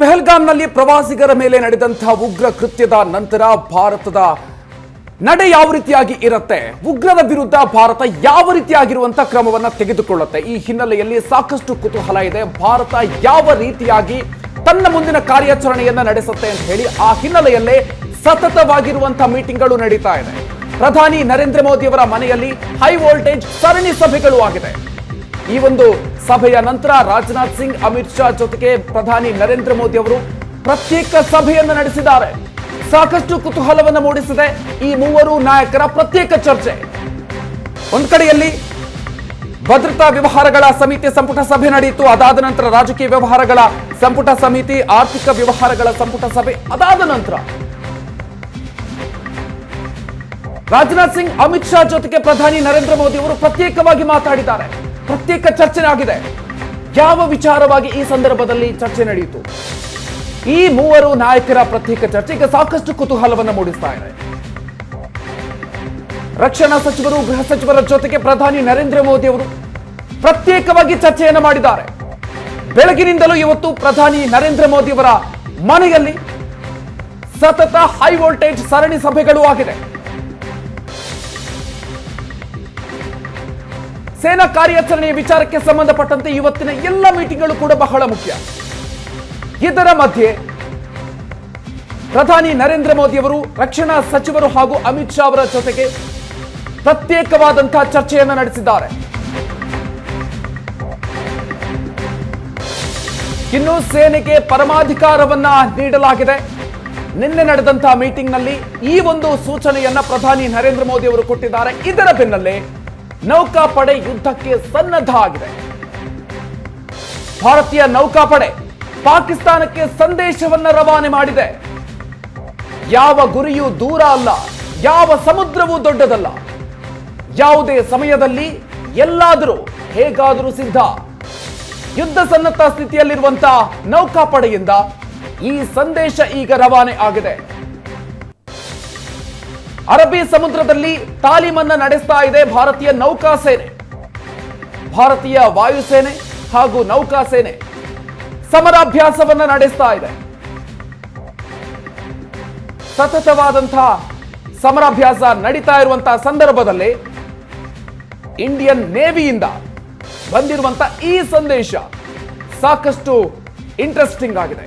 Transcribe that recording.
ಪೆಹಲ್ಗಾಂನಲ್ಲಿ ಪ್ರವಾಸಿಗರ ಮೇಲೆ ನಡೆದಂತಹ ಉಗ್ರ ಕೃತ್ಯದ ನಂತರ ಭಾರತದ ನಡೆ ಯಾವ ರೀತಿಯಾಗಿ ಇರುತ್ತೆ? ಉಗ್ರರ ವಿರುದ್ಧ ಭಾರತ ಯಾವ ರೀತಿಯಾಗಿರುವಂತಹ ಕ್ರಮವನ್ನ ತೆಗೆದುಕೊಳ್ಳುತ್ತೆ? ಈ ಹಿನ್ನೆಲೆಯಲ್ಲಿ ಸಾಕಷ್ಟು ಕುತೂಹಲ ಇದೆ. ಭಾರತ ಯಾವ ರೀತಿಯಾಗಿ ತನ್ನ ಮುಂದಿನ ಕಾರ್ಯಾಚರಣೆಯನ್ನ ನಡೆಸುತ್ತೆ ಅಂತ ಹೇಳಿ ಆ ಹಿನ್ನೆಲೆಯಲ್ಲೇ ಸತತವಾಗಿರುವಂತಹ ಮೀಟಿಂಗ್ಗಳು ನಡೀತಾ ಇದೆ. ಪ್ರಧಾನಿ ನರೇಂದ್ರ ಮೋದಿ ಅವರ ಮನೆಯಲ್ಲಿ ಹೈ ವೋಲ್ಟೇಜ್ ಸರಣಿ ಸಭೆಗಳು ಆಗಿದೆ. ಈ ಒಂದು ಸಭೆಯ ನಂತರ ರಾಜನಾಥ್ ಸಿಂಗ್, ಅಮಿತ್ ಶಾ ಜೊತೆಗೆ ಪ್ರಧಾನಿ ನರೇಂದ್ರ ಮೋದಿ ಅವರು ಪ್ರತ್ಯೇಕ ಸಭೆಯನ್ನು ನಡೆಸಿದ್ದಾರೆ. ಸಾಕಷ್ಟು ಕುತೂಹಲವನ್ನು ಮೂಡಿಸಿದೆ ಈ ಮೂವರು ನಾಯಕರ ಪ್ರತ್ಯೇಕ ಚರ್ಚೆ. ಒಂದು ಕಡೆಯಲ್ಲಿ ಭದ್ರತಾ ವ್ಯವಹಾರಗಳ ಸಮಿತಿ ಸಂಪುಟ ಸಭೆ ನಡೆಯಿತು, ಅದಾದ ನಂತರ ರಾಜಕೀಯ ವ್ಯವಹಾರಗಳ ಸಂಪುಟ ಸಮಿತಿ, ಆರ್ಥಿಕ ವ್ಯವಹಾರಗಳ ಸಂಪುಟ ಸಭೆ, ಅದಾದ ನಂತರ ರಾಜನಾಥ್ ಸಿಂಗ್, ಅಮಿತ್ ಶಾ ಜೊತೆಗೆ ಪ್ರಧಾನಿ ನರೇಂದ್ರ ಮೋದಿ ಅವರು ಪ್ರತ್ಯೇಕವಾಗಿ ಮಾತಾಡಿದ್ದಾರೆ. ಪ್ರತ್ಯೇಕ ಚರ್ಚೆ ಆಗಿದೆ. ಯಾವ ವಿಚಾರವಾಗಿ ಈ ಸಂದರ್ಭದಲ್ಲಿ ಚರ್ಚೆ ನಡೆಯಿತು? ಈ ಮೂವರು ನಾಯಕರ ಪ್ರತ್ಯೇಕ ಚರ್ಚೆ ಈಗ ಸಾಕಷ್ಟು ಕುತೂಹಲವನ್ನು ಮೂಡಿಸ್ತಾ ಇದೆ. ರಕ್ಷಣಾ ಸಚಿವರು, ಗೃಹ ಸಚಿವರ ಜೊತೆಗೆ ಪ್ರಧಾನಿ ನರೇಂದ್ರ ಮೋದಿ ಅವರು ಪ್ರತ್ಯೇಕವಾಗಿ ಚರ್ಚೆಯನ್ನು ಮಾಡಿದ್ದಾರೆ. ಬೆಳಗಿನಿಂದಲೂ ಇವತ್ತು ಪ್ರಧಾನಿ ನರೇಂದ್ರ ಮೋದಿ ಅವರ ಮನೆಯಲ್ಲಿ ಸತತ ಹೈ ವೋಲ್ಟೇಜ್ ಸರಣಿ ಸಭೆಗಳು ಆಗಿದೆ. ಸೇನಾ ಕಾರ್ಯಾಚರಣೆಯ ವಿಚಾರಕ್ಕೆ ಸಂಬಂಧಪಟ್ಟಂತೆ ಇವತ್ತಿನ ಎಲ್ಲ ಮೀಟಿಂಗ್ಗಳು ಕೂಡ ಬಹಳ ಮುಖ್ಯ. ಇದರ ಮಧ್ಯೆ ಪ್ರಧಾನಿ ನರೇಂದ್ರ ಮೋದಿ ಅವರು, ರಕ್ಷಣಾ ಸಚಿವರು ಹಾಗೂ ಅಮಿತ್ ಶಾ ಅವರ ಜೊತೆಗೆ ಪ್ರತ್ಯೇಕವಾದಂತಹ ಚರ್ಚೆಯನ್ನು ನಡೆಸಿದ್ದಾರೆ. ಇನ್ನು ಸೇನೆಗೆ ಪರಮಾಧಿಕಾರವನ್ನ ನೀಡಲಾಗಿದೆ. ನಿನ್ನೆ ನಡೆದಂತಹ ಮೀಟಿಂಗ್ನಲ್ಲಿ ಈ ಒಂದು ಸೂಚನೆಯನ್ನ ಪ್ರಧಾನಿ ನರೇಂದ್ರ ಮೋದಿ ಅವರು ಕೊಟ್ಟಿದ್ದಾರೆ. ಇದರ ಬೆನ್ನಲ್ಲೇ ನೌಕಾಪಡೆ ಯುದ್ಧಕ್ಕೆ ಸನ್ನದ್ಧ ಆಗಿದೆ ಭಾರತೀಯ ನೌಕಾಪಡೆ ಪಾಕಿಸ್ತಾನಕ್ಕೆ ಸಂದೇಶವನ್ನ ರವಾನೆ ಮಾಡಿದೆ. ಯಾವ ಗುರಿಯೂ ದೂರ ಅಲ್ಲ, ಯಾವ ಸಮುದ್ರವೂ ದೊಡ್ಡದಲ್ಲ. ಯಾವುದೇ ಸಮಯದಲ್ಲಿ ಎಲ್ಲಾದರೂ ಹೇಗಾದರೂ ಸಿದ್ಧ. ಯುದ್ಧ ಸನ್ನದ್ಧ ಸ್ಥಿತಿಯಲ್ಲಿರುವಂತಹ ನೌಕಾಪಡೆಯಿಂದ ಈ ಸಂದೇಶ ಈಗ ರವಾನೆ ಆಗಿದೆ. ಅರಬ್ಬಿ ಸಮುದ್ರದಲ್ಲಿ ತಾಲೀಮನ್ನ ನಡೆಸ್ತಾ ಇದೆ ಭಾರತೀಯ ನೌಕಾಸೇನೆ ಭಾರತೀಯ ವಾಯುಸೇನೆ ಹಾಗೂ ನೌಕಾಸೇನೆ ಸಮರಾಭ್ಯಾಸವನ್ನ ನಡೆಸ್ತಾ ಇದೆ. ಸತತವಾದಂತಹ ಸಮರಾಭ್ಯಾಸ ನಡೀತಾ ಇರುವಂತಹ ಸಂದರ್ಭದಲ್ಲಿ ಇಂಡಿಯನ್ ನೇವಿಯಿಂದ ಬಂದಿರುವಂತಹ ಈ ಸಂದೇಶ ಸಾಕಷ್ಟು ಇಂಟ್ರೆಸ್ಟಿಂಗ್ ಆಗಿದೆ.